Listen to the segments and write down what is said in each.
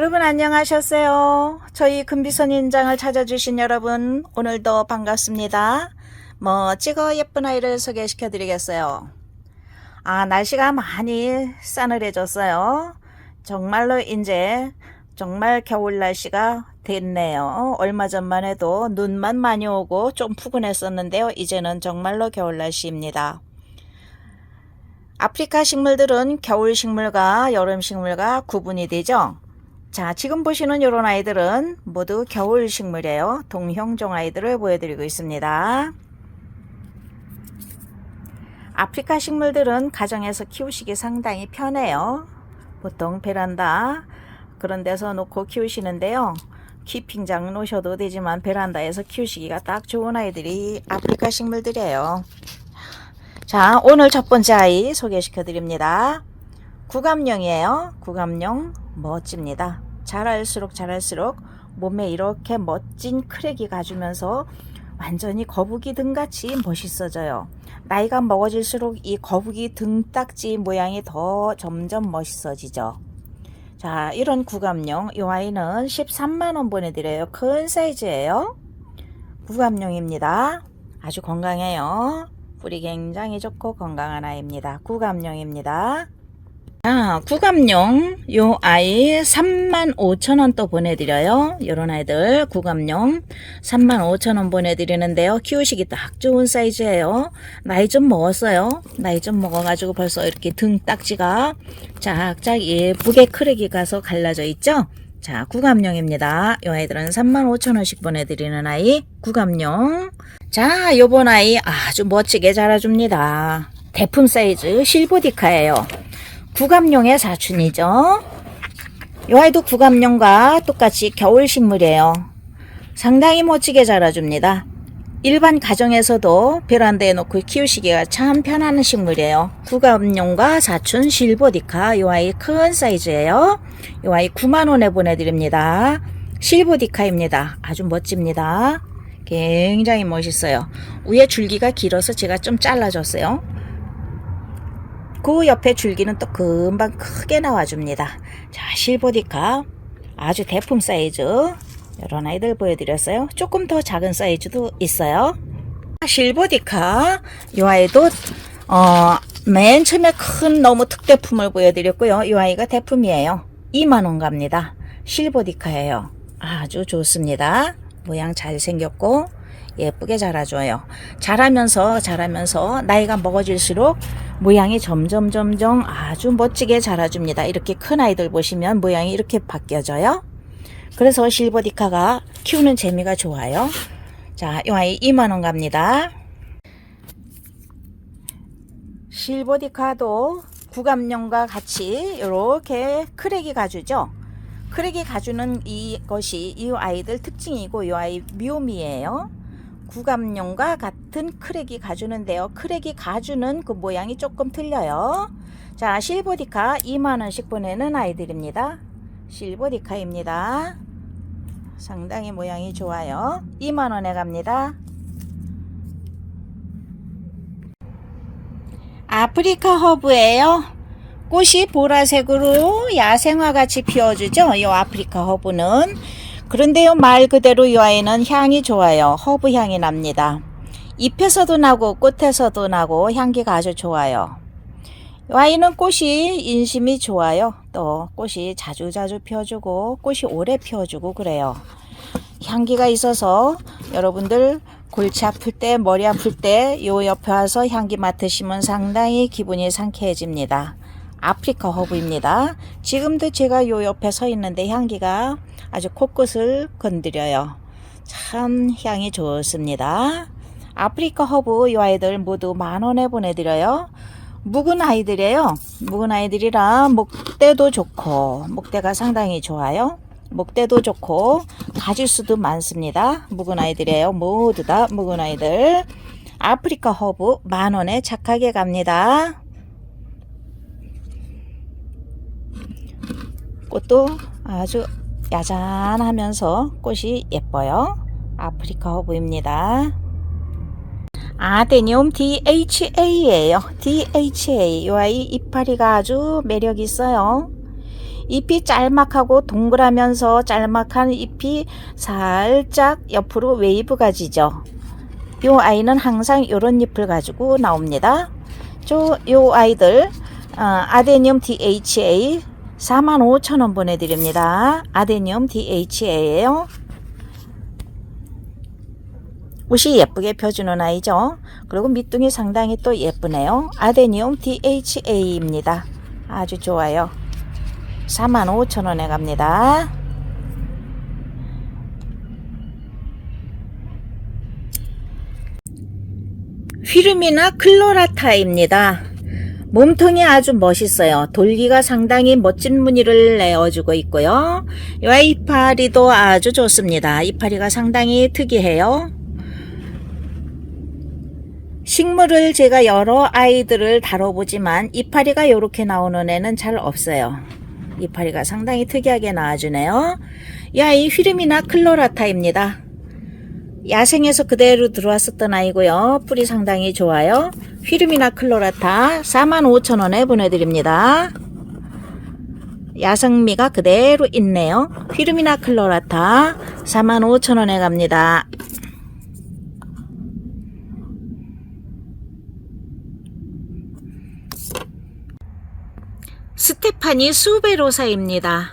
여러분 안녕하셨어요? 저희 금비선 인장을 찾아주신 여러분 오늘도 반갑습니다. 멋지고 예쁜 아이를 소개시켜 드리겠어요. 아 날씨가 많이 싸늘해졌어요. 정말로 이제 정말 겨울 날씨가 됐네요. 얼마 전만 해도 눈만 많이 오고 좀 푸근했었는데요. 이제는 정말로 겨울 날씨입니다. 아프리카 식물들은 겨울 식물과 여름 식물과 구분이 되죠. 자, 지금 보시는 이런 아이들은 모두 겨울 식물이에요. 동형종 아이들을 보여드리고 있습니다. 아프리카 식물들은 가정에서 키우시기 상당히 편해요. 보통 베란다 그런 데서 놓고 키우시는데요. 키핑장 놓으셔도 되지만 베란다에서 키우시기가 딱 좋은 아이들이 아프리카 식물들이에요. 자, 오늘 첫 번째 아이 소개시켜 드립니다. 구감룡이에요. 구감룡 멋집니다. 자랄수록 자랄수록 몸에 이렇게 멋진 크랙이 가주면서 완전히 거북이 등같이 멋있어져요. 나이가 먹어질수록 이 거북이 등딱지 모양이 더 점점 멋있어지죠. 자, 이런 구감룡, 이 아이는 13만원 보내드려요. 큰 사이즈예요. 구감룡입니다. 아주 건강해요. 뿌리 굉장히 좋고 건강한 아이입니다. 구감룡입니다. 자, 구감용 요 아이 35,000원 또 보내드려요. 요런 아이들 구감용 35,000원 보내드리는데요. 키우시기 딱 좋은 사이즈예요. 나이 좀 먹었어요. 나이 좀 먹어가지고 벌써 이렇게 등 딱지가 짝짝 예쁘게 크랙이 가서 갈라져 있죠. 자, 구감용입니다. 요 아이들은 35,000원씩 보내드리는 아이 구감용. 자, 요번 아이 아주 멋지게 자라줍니다. 대품 사이즈 실보디카예요. 구감용의 사춘이죠. 이 아이도 구감용과 똑같이 겨울 식물이에요. 상당히 멋지게 자라줍니다. 일반 가정에서도 베란다에 놓고 키우시기가 참 편한 식물이에요. 구감용과 사춘 실보디카 이 아이 큰 사이즈예요. 이 아이 9만원에 보내드립니다. 실보디카입니다. 아주 멋집니다. 굉장히 멋있어요. 위에 줄기가 길어서 제가 좀 잘라줬어요. 그 옆에 줄기는 또 금방 크게 나와줍니다. 자, 실보디카 아주 대품 사이즈 이런 아이들 보여드렸어요. 조금 더 작은 사이즈도 있어요. 실보디카 이 아이도 어, 맨 처음에 큰 너무 특대품을 보여드렸고요. 이 아이가 대품이에요. 2만원 갑니다. 실보디카예요. 아주 좋습니다. 모양 잘 생겼고 예쁘게 자라줘요. 자라면서 자라면서 나이가 먹어질수록 모양이 점점 점점 아주 멋지게 자라줍니다. 이렇게 큰 아이들 보시면 모양이 이렇게 바뀌어져요. 그래서 실버디카가 키우는 재미가 좋아요. 자, 이 아이 2만원 갑니다. 실버디카도 구감용과 같이 이렇게 크랙이 가주죠. 크랙이 가주는 이것이 이 아이들 특징이고 이 아이 미오미예요. 구감용과 같은 크랙이 가주는데요. 크랙이 가주는 그 모양이 조금 틀려요. 자, 실버디카 2만원씩 보내는 아이들입니다. 실버디카입니다. 상당히 모양이 좋아요. 2만원에 갑니다. 아프리카 허브예요. 꽃이 보라색으로 야생화 같이 피어주죠. 이 아프리카 허브는 그런데요, 말 그대로 이 아이는 향이 좋아요. 허브 향이 납니다. 잎에서도 나고 꽃에서도 나고 향기가 아주 좋아요. 이 아이는 꽃이 인심이 좋아요. 또 꽃이 자주자주 피어주고 꽃이 오래 피어주고 그래요. 향기가 있어서 여러분들 골치 아플 때 머리 아플 때 요 옆에 와서 향기 맡으시면 상당히 기분이 상쾌해집니다. 아프리카 허브입니다. 지금도 제가 요 옆에 서 있는데 향기가 아주 코끝을 건드려요. 참 향이 좋습니다. 아프리카 허브 이 아이들 모두 만원에 보내드려요. 묵은 아이들이에요. 묵은 아이들이라 목대도 좋고 목대가 상당히 좋아요. 목대도 좋고 가지수도 많습니다. 묵은 아이들이에요. 모두 다 묵은 아이들. 아프리카 허브 만원에 착하게 갑니다. 꽃도 아주 야잔하면서 꽃이 예뻐요. 아프리카 허브입니다. 아 데니움 DHA예요. DHA. 이 아이 이파리가 아주 매력 있어요. 잎이 짤막하고 동그라면서 짤막한 잎이 살짝 옆으로 웨이브 가지죠. 요 아이는 항상 요런 잎을 가지고 나옵니다. 저, 요 아이들, 어, 아데니움 DHA 45,000원 보내드립니다. 아데니움 DHA예요. 옷이 예쁘게 펴주는 아이죠. 그리고 밑둥이 상당히 또 예쁘네요. 아데니움 DHA입니다. 아주 좋아요. 45,000원에 갑니다. 휘름이나 클로라타입니다. 몸통이 아주 멋있어요. 돌기가 상당히 멋진 무늬를 내어주고 있고요. 이 이파리도 아주 좋습니다. 이파리가 상당히 특이해요. 식물을 제가 여러 아이들을 다뤄보지만 이파리가 이렇게 나오는 애는 잘 없어요. 이파리가 상당히 특이하게 나와주네요. 이 아이 휘름이나 클로라타입니다. 야생에서 그대로 들어왔었던 아이고요. 뿌리 상당히 좋아요. 휘름이나 클로라타 45,000원에 보내드립니다. 야생미가 그대로 있네요. 휘름이나 클로라타 45,000원에 갑니다. 스테파니 수베로사입니다.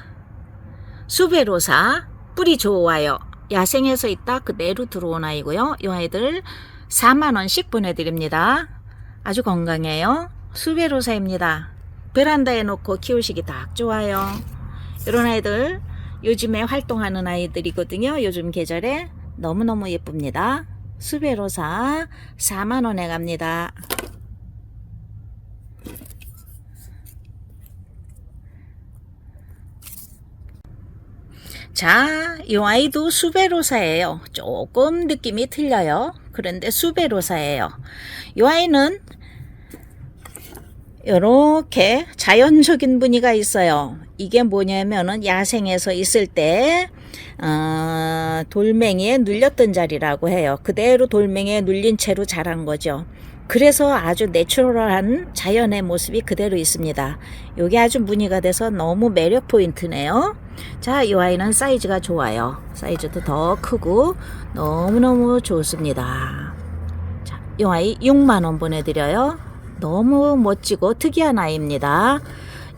수베로사 뿌리 좋아요. 야생에서 있다 그대로 들어온 아이고요. 이 아이들 4만원씩 보내드립니다. 아주 건강해요. 수베로사입니다. 베란다에 놓고 키우시기 딱 좋아요. 이런 아이들 요즘에 활동하는 아이들이거든요. 요즘 계절에 너무너무 예쁩니다. 수베로사 4만원에 갑니다. 자, 이 아이도 수베로사예요. 조금 느낌이 틀려요. 그런데 수베로사예요. 이 아이는 이렇게 자연적인 무늬가 있어요. 이게 뭐냐면은 야생에서 있을 때 어, 돌멩이에 눌렸던 자리라고 해요. 그대로 돌멩이에 눌린 채로 자란 거죠. 그래서 아주 내추럴한 자연의 모습이 그대로 있습니다. 이게 아주 무늬가 돼서 너무 매력 포인트네요. 자, 이 아이는 사이즈가 좋아요. 사이즈도 더 크고 너무너무 좋습니다. 자, 이 아이 6만원 보내드려요. 너무 멋지고 특이한 아이입니다.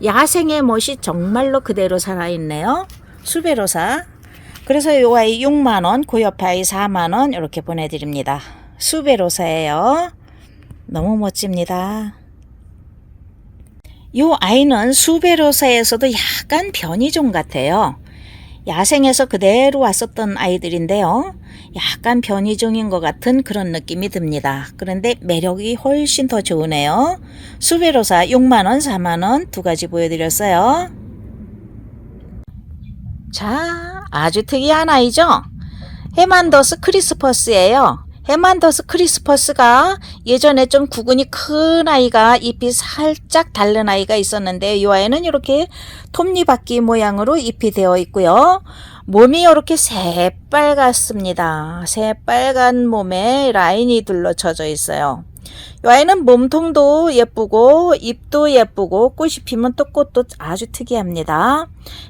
야생의 멋이 정말로 그대로 살아있네요. 수베로사. 그래서 이 아이 6만원, 그 옆에 아이 4만원 이렇게 보내드립니다. 수베로사예요. 너무 멋집니다. 이 아이는 수베로사에서도 약간 변이종 같아요. 야생에서 그대로 왔었던 아이들인데요. 약간 변이종인 것 같은 그런 느낌이 듭니다. 그런데 매력이 훨씬 더 좋으네요. 수베로사 6만원, 4만원 두 가지 보여드렸어요. 자, 아주 특이한 아이죠? 헤만더스 크리스퍼스예요. 헤만더스 크리스퍼스가 예전에 좀 구근이 큰 아이가 잎이 살짝 다른 아이가 있었는데 이 아이는 이렇게 톱니바퀴 모양으로 잎이 되어 있고요. 몸이 이렇게 새빨갛습니다. 새빨간 몸에 라인이 둘러쳐져 있어요. 이 아이는 몸통도 예쁘고 잎도 예쁘고 꽃이 피면 또 꽃도 아주 특이합니다.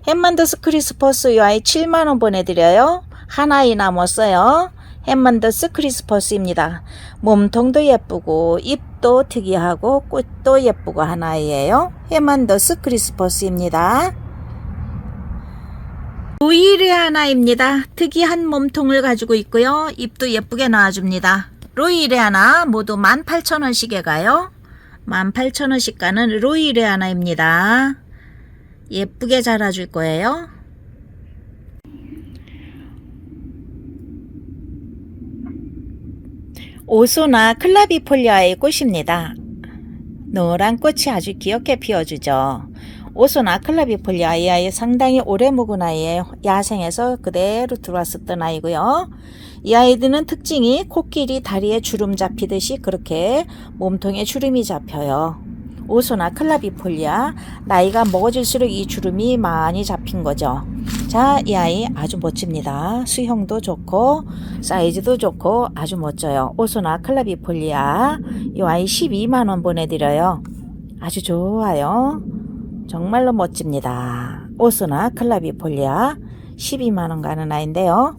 햄만더스 크리스퍼스 이 아이 7만원 보내드려요. 한 아이 남았어요. 햄만더스 크리스퍼스입니다. 몸통도 예쁘고 잎도 특이하고 꽃도 예쁘고 하나이에요. 햄만더스 크리스퍼스입니다. 로이레 하나입니다. 특이한 몸통을 가지고 있고요. 잎도 예쁘게 나와줍니다. 로이레 하나 모두 18,000원씩에 가요. 18,000원씩 가는 로이레 하나입니다. 예쁘게 자라줄 거예요. 오소나 클라비폴리아의 꽃입니다. 노란 꽃이 아주 귀엽게 피어주죠. 오소나 클라비폴리아 이 아이 상당히 오래 묵은 아이예요. 야생에서 그대로 들어왔었던 아이고요. 이 아이들은 특징이 코끼리 다리에 주름 잡히듯이 그렇게 몸통에 주름이 잡혀요. 오소나 클라비폴리아 나이가 먹어질수록 이 주름이 많이 잡힌 거죠. 자, 이 아이 아주 멋집니다. 수형도 좋고 사이즈도 좋고 아주 멋져요. 오소나 클라비폴리아 이 아이 12만 원 보내드려요. 아주 좋아요. 정말로 멋집니다. 오스나 클라비폴리아 12만 원 가는 아이인데요.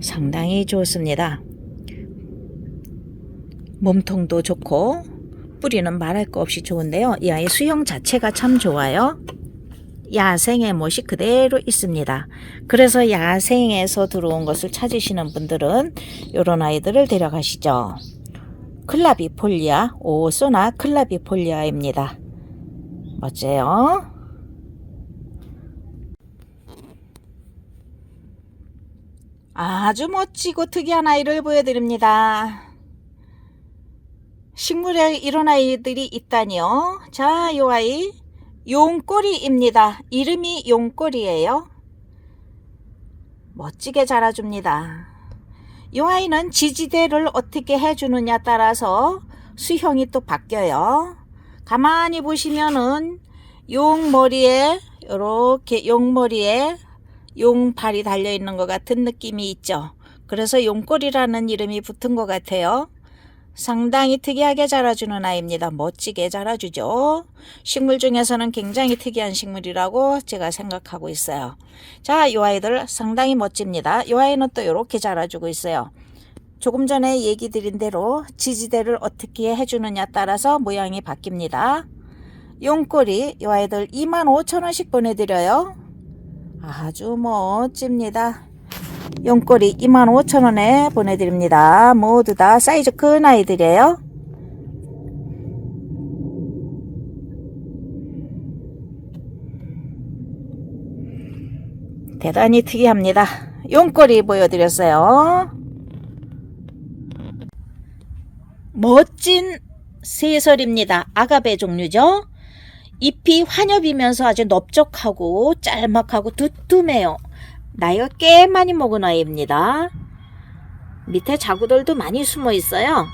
상당히 좋습니다. 몸통도 좋고 뿌리는 말할 거 없이 좋은데요. 이 아이 수영 자체가 참 좋아요. 야생의 못이 그대로 있습니다. 그래서 야생에서 들어온 것을 찾으시는 분들은 이런 아이들을 데려가시죠. 클라비폴리아, 오소나 클라비폴리아입니다. 멋져요. 아주 멋지고 특이한 아이를 보여드립니다. 식물에 이런 아이들이 있다니요. 자, 요 아이 용꼬리입니다. 이름이 용꼬리예요. 멋지게 자라줍니다. 이 아이는 지지대를 어떻게 해주느냐 따라서 수형이 또 바뀌어요. 가만히 보시면은 용머리에 이렇게 용머리에 용발이 달려 있는 것 같은 느낌이 있죠. 그래서 용꼬리라는 이름이 붙은 것 같아요. 상당히 특이하게 자라주는 아이입니다. 멋지게 자라주죠. 식물 중에서는 굉장히 특이한 식물이라고 제가 생각하고 있어요. 자, 이 아이들 상당히 멋집니다. 이 아이는 또 이렇게 자라주고 있어요. 조금 전에 얘기 드린 대로 지지대를 어떻게 해주느냐 따라서 모양이 바뀝니다. 용꼬리 이 아이들 25,000원씩 보내드려요. 아주 멋집니다. 용꼬리 25,000원에 보내드립니다. 모두 다 사이즈 큰 아이들이에요. 대단히 특이합니다. 용꼬리 보여드렸어요. 멋진 새설입니다. 아가베 종류죠. 잎이 환엽이면서 아주 넓적하고 짤막하고 두툼해요. 나이가 꽤 많이 먹은 아이입니다. 밑에 자구들도 많이 숨어 있어요.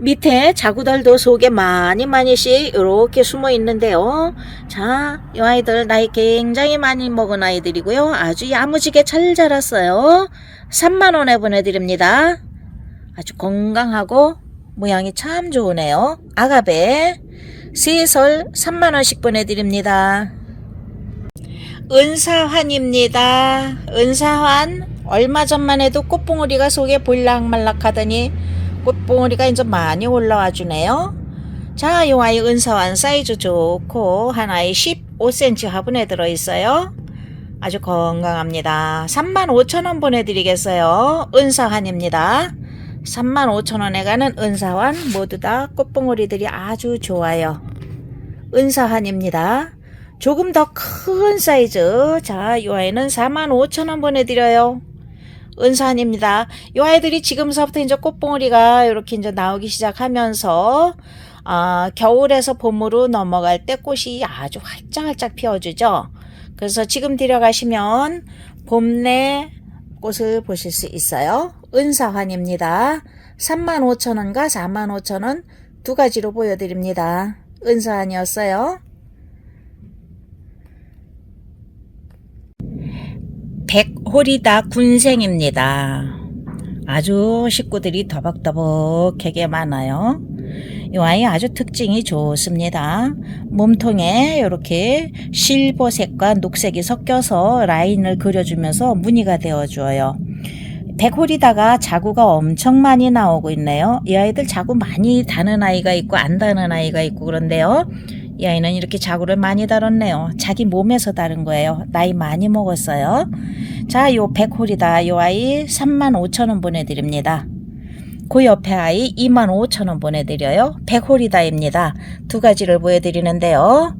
밑에 자구들도 속에 많이 많이씩 이렇게 숨어 있는데요. 자, 이 아이들 나이 굉장히 많이 먹은 아이들이고요. 아주 야무지게 잘 자랐어요. 3만원에 보내드립니다. 아주 건강하고 모양이 참 좋으네요. 아가베 세설 3만원씩 보내드립니다. 은사환입니다. 은사환 얼마 전만 해도 꽃봉오리가 속에 볼락말락 하더니 꽃봉오리가 이제 많이 올라와 주네요. 자, 이 아이 은사환 사이즈 좋고 하나에 15cm 화분에 들어있어요. 아주 건강합니다. 35,000원 보내드리겠어요. 은사환입니다. 35,000원에 가는 은사환 모두 다 꽃봉오리들이 아주 좋아요. 은사환입니다. 조금 더 큰 사이즈. 자, 이 아이는 45,000원 보내드려요. 은사환입니다. 이 아이들이 지금서부터 이제 꽃봉오리가 이렇게 이제 나오기 시작하면서, 아, 겨울에서 봄으로 넘어갈 때 꽃이 아주 활짝활짝 피어주죠. 그래서 지금 데려가시면 봄내 꽃을 보실 수 있어요. 은사환입니다. 35,000원과 45,000원 두 가지로 보여드립니다. 은사환이었어요. 백호리다 군생입니다. 아주 식구들이 더벅더벅하게 많아요. 이 아이 아주 특징이 좋습니다. 몸통에 이렇게 실버색과 녹색이 섞여서 라인을 그려주면서 무늬가 되어줘요. 백홀이다가 자구가 엄청 많이 나오고 있네요. 이 아이들 자구 많이 다는 아이가 있고 안 다는 아이가 있고 그런데요. 이 아이는 이렇게 자구를 많이 달았네요. 자기 몸에서 다른 거예요. 나이 많이 먹었어요. 자, 요 백홀이다. 요 아이 35,000원 보내드립니다. 그 옆에 아이 25,000원 보내드려요. 백홀이다입니다. 두 가지를 보여드리는데요.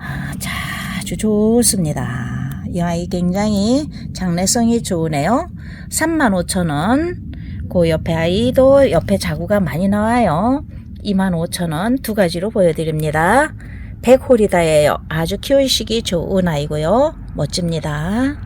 아, 자, 아주 좋습니다. 이 아이 굉장히 장래성이 좋으네요. 35,000원. 그 옆에 아이도 옆에 자구가 많이 나와요. 25,000원 두 가지로 보여드립니다. 백홀이다예요. 아주 키우시기 좋은 아이고요. 멋집니다.